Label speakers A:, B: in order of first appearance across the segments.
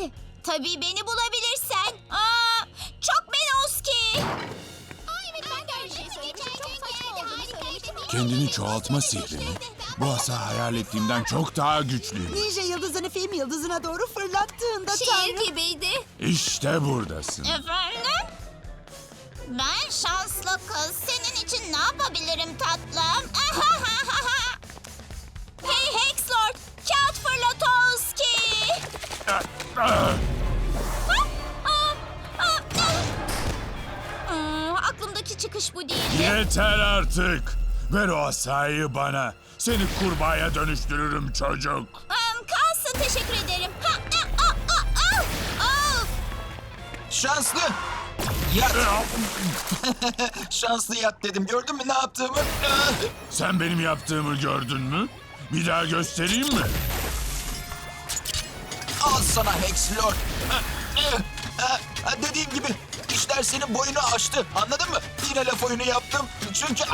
A: elbette. Tabii beni bulabilirsen. Aa, çok Menoski.
B: Kendini çoğaltma sihrini. Bu asa hayal ettiğimden çok daha güçlüymüş.
C: Ninja yıldızını film yıldızına doğru fırlattığında
A: Şiir
C: Tanrım...
A: gibiydi.
B: İşte buradasın.
A: Efendim? Ben şanslı kız. Senin için ne yapabilirim tatlım? Hmm, aklımdaki çıkış bu değil.
B: Yeter artık. Ver o asayı bana. Seni kurbağaya dönüştürürüm çocuk.
A: Kalsın teşekkür ederim. Ha, ah, ah, ah, ah, ah.
D: Şanslı. Yat. Şanslı yat dedim. Gördün mü ne yaptığımı? Ah!
B: Sen benim yaptığımı gördün mü? Bir daha göstereyim mi?
D: Al sana Hex Lord. Ah, Dediğim gibi işler senin boyunu aştı. Anladın mı? Yine laf oyunu yaptım. Çünkü...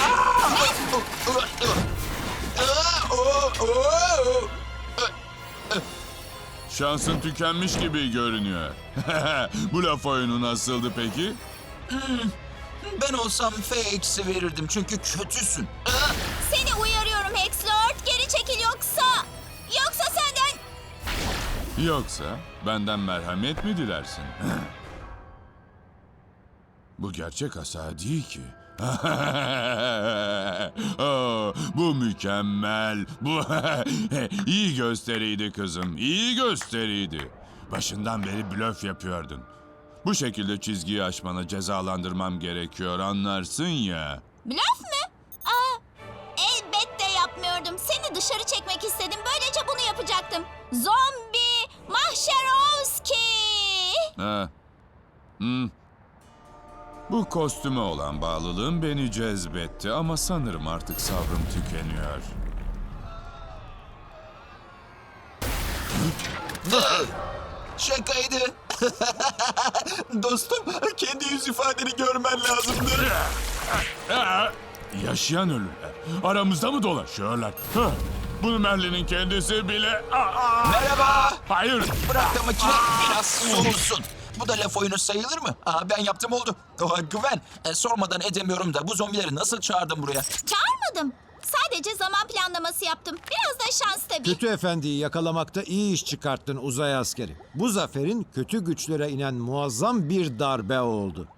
B: Şansın tükenmiş gibi görünüyor. Bu laf oyunu nasıldı peki?
D: Ben olsam F verirdim çünkü kötüsün.
A: Yoksa
B: benden merhamet mi dilersin? Bu gerçek asa değil ki. oh, bu mükemmel. Bu iyi gösteriydi kızım. iyi gösteriydi. Başından beri blöf yapıyordun. Bu şekilde çizgiyi aşmana cezalandırmam gerekiyor anlarsın ya.
A: Blöf mü? Aa, elbette yapmıyordum. Seni dışarı çekmek istedim. Böylece bunu yapacaktım. Zombi
B: Ha. Hmm. Bu kostüme olan bağlılığım beni cezbetti ama sanırım artık sabrım tükeniyor.
D: Şakaydı. Dostum kendi yüz ifadeni görmen lazımdı.
B: Aa, yaşayan ölüler aramızda mı dolaşıyorlar? Hah, Bunu Merlin'in kendisi bile... Aa,
D: Merhaba.
B: hayır,
D: Bırak da makine biraz soğusun. Bu da laf oyunu sayılır mı? Aa, ben yaptım oldu. Oha, güven. E, sormadan edemiyorum da bu zombileri nasıl çağırdın buraya?
A: Çağırmadım. Sadece zaman planlaması yaptım. Biraz da şans tabii.
E: Kötü efendiyi yakalamakta iyi iş çıkarttın uzay askeri. Bu zaferin kötü güçlere inen muazzam bir darbe oldu.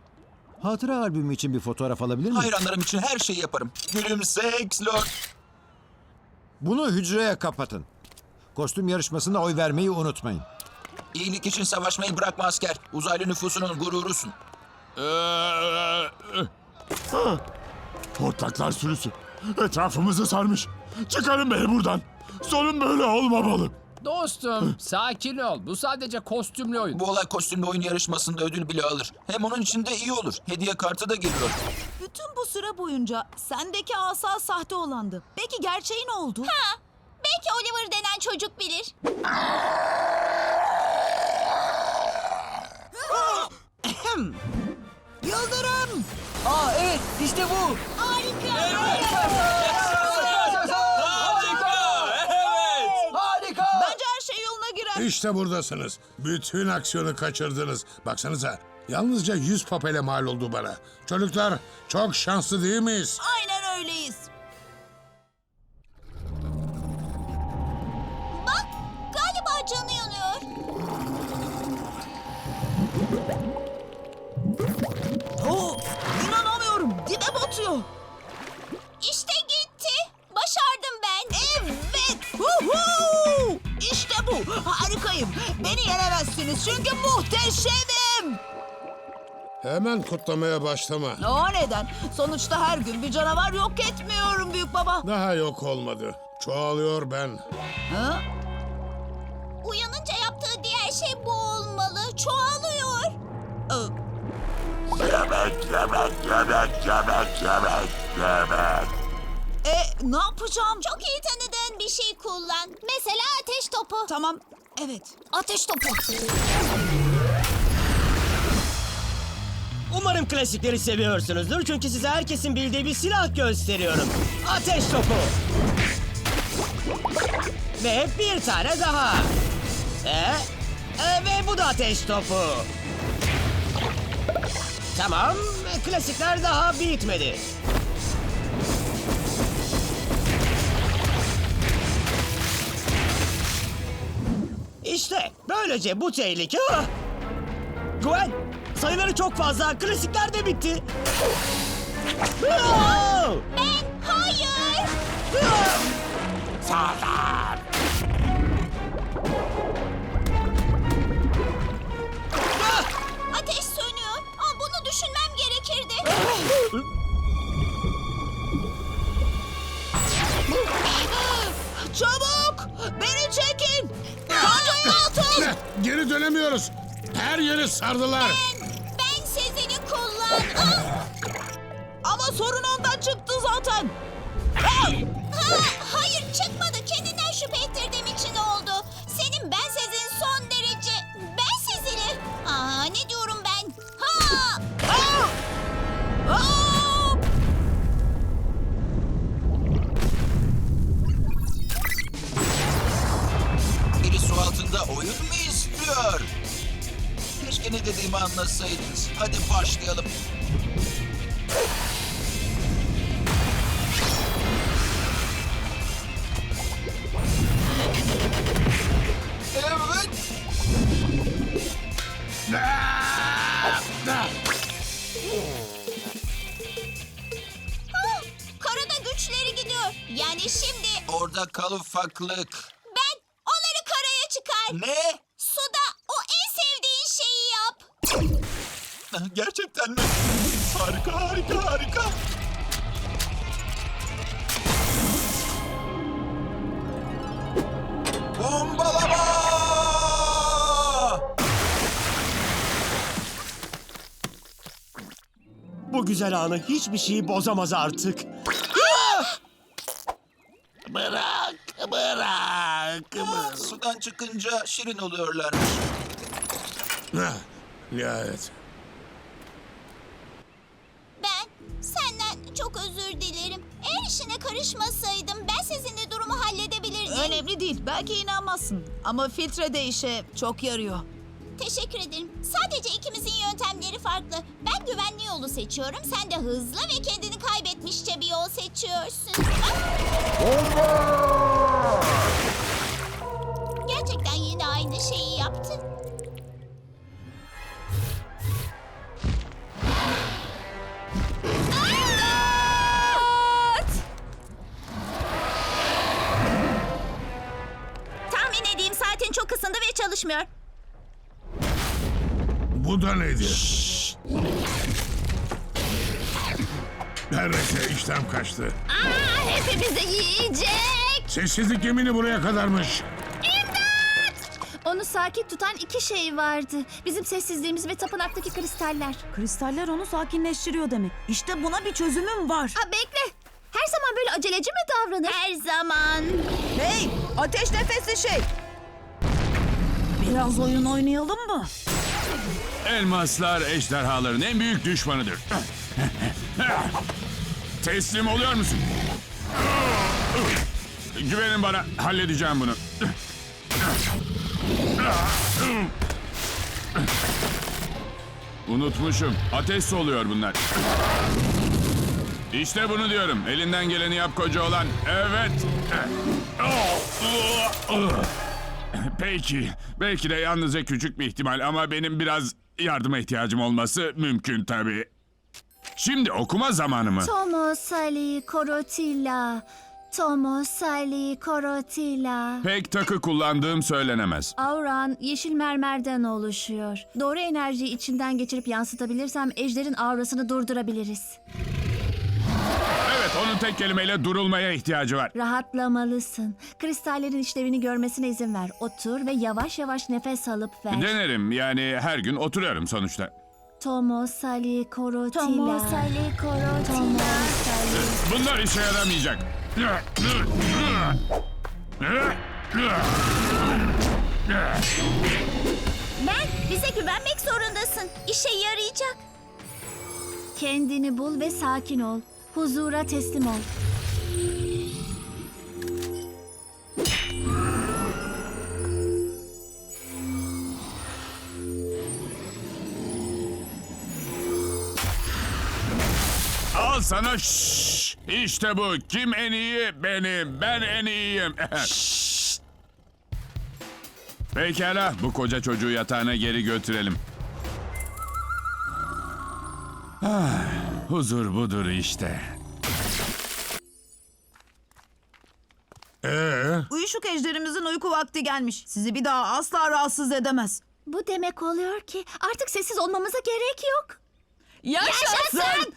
E: Hatıra albümü için bir fotoğraf alabilir miyim?
D: Hayranlarım için her şeyi yaparım. Gülümse X-Lord.
E: Bunu hücreye kapatın. Kostüm yarışmasında oy vermeyi unutmayın.
D: İyilik için savaşmayı bırakma asker. Uzaylı nüfusunun gururusun.
B: Ee, Hortlaklar sürüsü etrafımızı sarmış. Çıkarın beni buradan. Sonun böyle olmamalı.
F: Dostum sakin ol. Bu sadece kostümlü oyun.
D: Bu olay kostümlü oyun yarışmasında ödül bile alır. Hem onun için de iyi olur. Hediye kartı da geliyor.
C: Bütün bu süre boyunca sendeki asa sahte olandı. Peki gerçeği ne oldu?
A: Ha, belki Oliver denen çocuk bilir.
C: Yıldırım!
G: Aa evet işte bu.
C: Bence
H: İşte buradasınız. Bütün aksiyonu kaçırdınız. Baksanıza. Yalnızca 100 papele mal oldu bana. Çocuklar çok şanslı değil miyiz?
C: Aynen öyleyiz.
A: Bak, galiba canı yanıyor.
C: Oo, inanamıyorum. Dibe batıyor. Harikayım. Beni yenemezsiniz çünkü muhteşemim.
H: Hemen kutlamaya başlama.
C: O neden? Sonuçta her gün bir canavar yok etmiyorum büyük baba.
H: Daha yok olmadı. Çoğalıyor ben.
C: Ha?
A: Uyanınca yaptığı diğer şey bu olmalı. Çoğalıyor.
C: Ee, E, ne yapacağım?
A: Çok iyi tanıdığın bir şey kullan. Mesela ateş topu.
C: Tamam. Evet.
A: Ateş topu.
G: Umarım klasikleri seviyorsunuzdur çünkü size herkesin bildiği bir silah gösteriyorum. Ateş topu. Ve bir tane daha. E, Ee, ve bu da ateş topu. Tamam, klasikler daha bitmedi. İşte böylece bu tehlike... Ah! Gwen, sayıları çok fazla, klasikler de bitti. Ah!
A: Ben hayır. Ateş sönüyor. Aa, bunu düşünmem gerekirdi.
C: Çabuk! Beni çekin!
H: Geri dönemiyoruz. Her yeri sardılar.
A: Ben, ben sizini kullan. Ah!
C: Ama sorun ondan çıktı zaten.
A: Ha, hayır çıkmadı. Kendinden şüphe ettirdiğim ne
D: dediğimi anlasaydınız. Hadi başlayalım. Evet.
A: Karada güçleri gidiyor. Yani şimdi
D: Orada kal ufaklık.
A: ben onları karaya çıkar.
D: Ne?
A: Suda o en sevdiğin şeyi yap.
D: Mi? Harika, harika, harika. Bombalama!
G: Bu güzel anı hiçbir şey bozamaz artık.
D: Aa, Sudan çıkınca şirin oluyorlarmış.
H: Heh,
A: çok özür dilerim. Eğer işine karışmasaydım ben sizinle durumu halledebilirdim.
C: Önemli değil. Belki inanmazsın. Ama filtre de işe çok yarıyor.
A: Teşekkür ederim. Sadece ikimizin yöntemleri farklı. Ben güvenli yolu seçiyorum. Sen de hızlı ve kendini kaybetmişçe bir yol seçiyorsun. Ah! Gerçekten çalışmıyor.
H: Bu da nedir? Neredeyse işlem kaçtı.
A: Aa, hepimizi yiyecek.
H: Sessizlik yemini buraya kadarmış.
I: Onu sakin tutan iki şey vardı. Bizim sessizliğimiz ve tapınaktaki kristaller.
C: Kristaller onu sakinleştiriyor demek. İşte buna bir çözümüm var.
I: Ha bekle. Her zaman böyle aceleci mi davranır?
A: Her zaman.
C: Hey! Ateş nefesli şey! Biraz oyun oynayalım mı?
B: Elmaslar ejderhaların en büyük düşmanıdır. Teslim oluyor musun? Güvenin bana, halledeceğim bunu. Unutmuşum. Ateş soluyor bunlar. İşte bunu diyorum. Elinden geleni yap koca olan. Evet. Peki. Belki de yalnızca küçük bir ihtimal ama benim biraz yardıma ihtiyacım olması mümkün tabii. Şimdi okuma zamanı mı?
I: Tomo sali korotila. Tomo sali korotila.
B: Pek takı kullandığım söylenemez.
I: Auran yeşil mermerden oluşuyor. Doğru enerjiyi içinden geçirip yansıtabilirsem ejderin aurasını durdurabiliriz.
B: Evet, onun tek kelimeyle durulmaya ihtiyacı var.
I: Rahatlamalısın. Kristallerin işlevini görmesine izin ver. Otur ve yavaş yavaş nefes alıp ver.
B: Denerim yani her gün oturuyorum sonuçta.
I: Tomo sali korotila.
A: Tomo sali korotila.
I: Tomo sali.
B: Bunlar işe yaramayacak.
A: Ben bize güvenmek zorundasın. İşe yarayacak.
I: Kendini bul ve sakin ol. Huzura teslim ol.
J: Al sana şşş. İşte bu. Kim en iyi? Benim. Ben en iyiyim. Pekala. Bu koca çocuğu yatağına geri götürelim. Ah huzur budur işte.
H: Ee,
C: Uyuşuk ejderimizin uyku vakti gelmiş. Sizi bir daha asla rahatsız edemez.
A: Bu demek oluyor ki artık sessiz olmamıza gerek yok.
C: Yaşasın!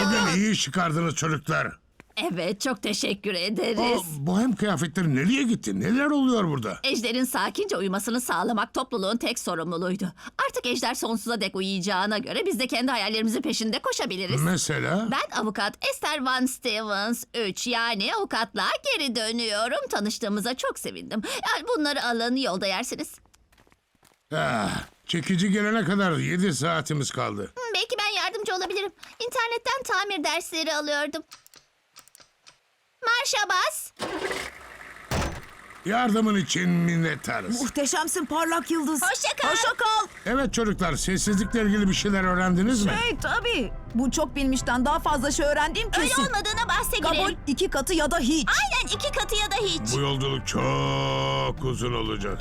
H: bugün iyi iş çıkardınız çocuklar.
A: Evet çok teşekkür
H: O
A: ederiz.
H: bohem kıyafetleri nereye gitti? Neler oluyor burada?
A: Ejder'in sakince uyumasını sağlamak topluluğun tek sorumluluğuydu. Artık Ejder sonsuza dek uyuyacağına göre biz de kendi hayallerimizin peşinde koşabiliriz.
H: Mesela?
A: Ben avukat Esther Van Stevens 3 yani avukatlığa geri dönüyorum. Tanıştığımıza çok sevindim. Yani bunları alın yolda yersiniz.
H: Ah, çekici gelene kadar 7 saatimiz kaldı.
A: Hmm, Belki ben yardımcı olabilirim. İnternetten tamir dersleri alıyordum. Marşa bas.
H: Yardımın için minnettarız.
C: Muhteşemsin parlak yıldız.
A: Hoşça kal.
C: Hoşça kal.
H: Evet çocuklar, sessizlikle ilgili bir şeyler öğrendiniz mi?
C: Hey tabii. Bu çok bilmişten daha fazla şey öğrendiğim
K: Öyle
C: kesin.
K: olmadığına bahse
C: Kabul
K: girelim.
C: iki katı ya da hiç.
K: Aynen iki katı ya da hiç.
H: Bu yolculuk çok uzun olacak.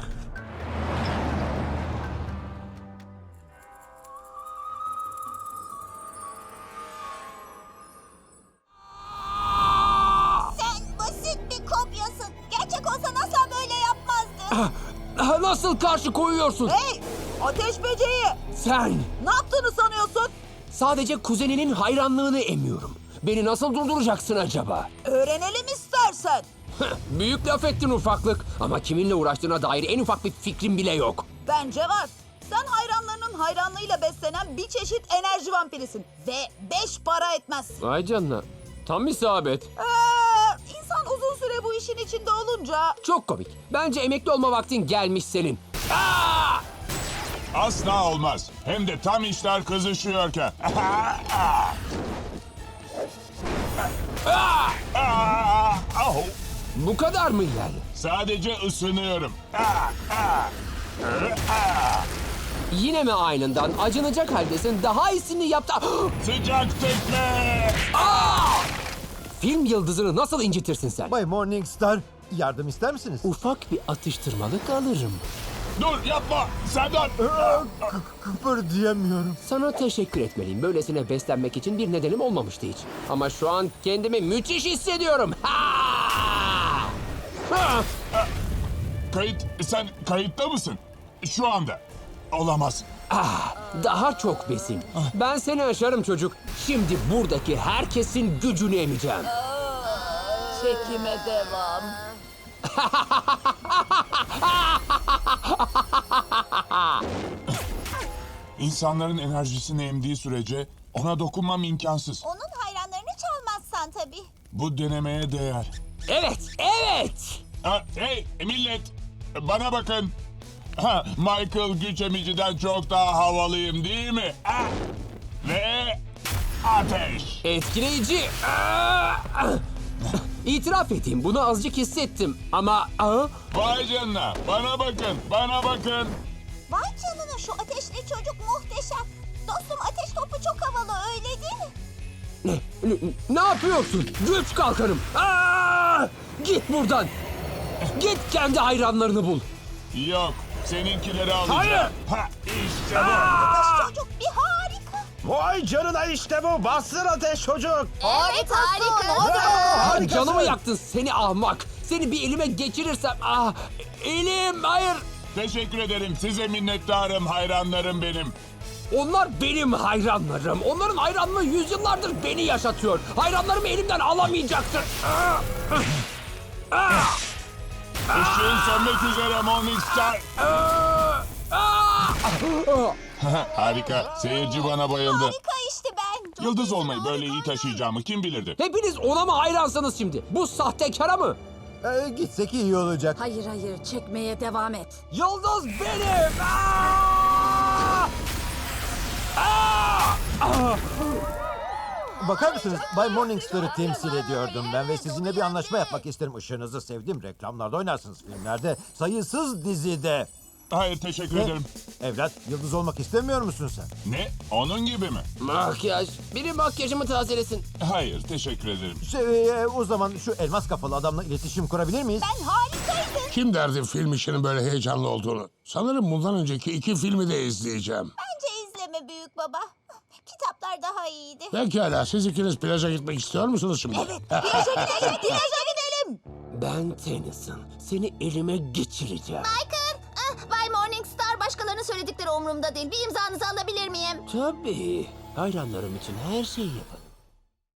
F: Nasıl karşı koyuyorsun?
C: Hey! Ateş böceği!
F: Sen
C: Ne yaptığını sanıyorsun?
F: sadece kuzeninin hayranlığını emiyorum. Beni nasıl durduracaksın acaba?
C: Öğrenelim istersen.
F: Büyük laf ettin ufaklık ama kiminle uğraştığına dair en ufak bir fikrim bile yok.
C: Bence var. Sen hayranlarının hayranlığıyla beslenen bir çeşit enerji vampirisin. Ve beş para etmez.
F: Vay canına. Tam isabet.
C: Ee, bu işin içinde olunca...
F: Çok komik. Bence emekli olma vaktin gelmiş senin.
J: Asla olmaz. Hem de tam işler kızışıyorken.
F: Bu kadar mı yani?
J: Sadece ısınıyorum.
F: Yine mi aynından acınacak haldesin daha iyisini yaptı.
J: Sıcak tekme!
F: Film yıldızını nasıl incitirsin sen?
E: Bay Morningstar, yardım ister misiniz?
F: Ufak bir atıştırmalık alırım.
J: Dur yapma! Senden!
E: Kıpır diyemiyorum.
F: Sana teşekkür etmeliyim. Böylesine beslenmek için bir nedenim olmamıştı hiç. Ama şu an kendimi müthiş hissediyorum. Ha! Ha!
J: Kayıt, sen kayıtta mısın? Şu anda. Olamaz.
F: Daha çok besin. Ben seni aşarım çocuk. Şimdi buradaki herkesin gücünü emeceğim.
C: Çekime devam.
J: İnsanların enerjisini emdiği sürece ona dokunmam imkansız.
K: Onun hayranlarını çalmazsan tabii.
J: Bu denemeye değer.
F: Evet, evet.
J: Ha, hey millet! Bana bakın. Ha, Michael güç emiciden çok daha havalıyım değil mi? Ve ateş.
F: Etkileyici. Aa! İtiraf edeyim bunu azıcık hissettim ama aa,
J: Vay canına. Bana bakın. Bana bakın.
K: Vay canına şu ateşli çocuk muhteşem. Dostum ateş topu çok havalı öyle değil mi?
F: ne, ne, ne yapıyorsun? Güç kalkanım. Aa! Git buradan. Git kendi hayranlarını bul.
J: Yok. Seninkileri alacağım.
F: Hayır.
J: Ha, işte bu.
K: Çocuk bir harika.
G: Vay canına işte bu. Bastır ateş çocuk.
K: Evet harika.
F: Canımı yaktın seni ahmak. Seni bir elime geçirirsem ah elim hayır.
J: Teşekkür ederim. Size minnettarım. Hayranlarım benim.
F: Onlar benim hayranlarım. Onların hayranlığı yüzyıllardır beni yaşatıyor. Hayranlarımı elimden alamayacaksın. Ah! Ah!
J: Işığın sönmek üzere Morningstar. Harika. Seyirci bana bayıldı.
K: Harika işte ben. Çok
J: Yıldız
K: güzel,
J: olmayı böyle iyi
K: harika.
J: taşıyacağımı kim bilirdi?
F: Hepiniz ona mı hayransınız şimdi? Bu sahtekara mı?
E: Ee, gitsek iyi olacak.
A: Hayır hayır çekmeye devam et.
F: Yıldız benim. Ah! Ah! Ah!
E: Bakar mısınız? Bay Morningstar'ı temsil ediyordum ben ve sizinle bir anlaşma yapmak isterim. Işığınızı sevdim. Reklamlarda oynarsınız filmlerde. Sayısız dizide.
B: Hayır teşekkür
E: Ne?
B: ederim.
E: Evlat, yıldız olmak istemiyor musun sen?
B: Ne? Onun gibi mi?
F: Makyaj. Biri makyajımı tazelesin.
B: Hayır teşekkür ederim.
E: Şey, e, o zaman şu elmas kafalı adamla iletişim kurabilir miyiz?
A: Ben harikaydın.
H: Kim derdi film işinin böyle heyecanlı olduğunu? Sanırım bundan önceki iki filmi de izleyeceğim.
A: Bence izleme büyük baba. Kitaplar daha iyiydi.
H: Pekala siz ikiniz plaja gitmek istiyor musunuz şimdi? Evet.
C: Plaja gidelim, plaja gidelim.
F: Ben Tennyson. Seni elime geçireceğim.
A: Michael, ah, Bay Morningstar başkalarının söyledikleri umurumda değil. Bir imzanızı alabilir miyim?
F: Tabii. Hayranlarım için her şeyi yaparım.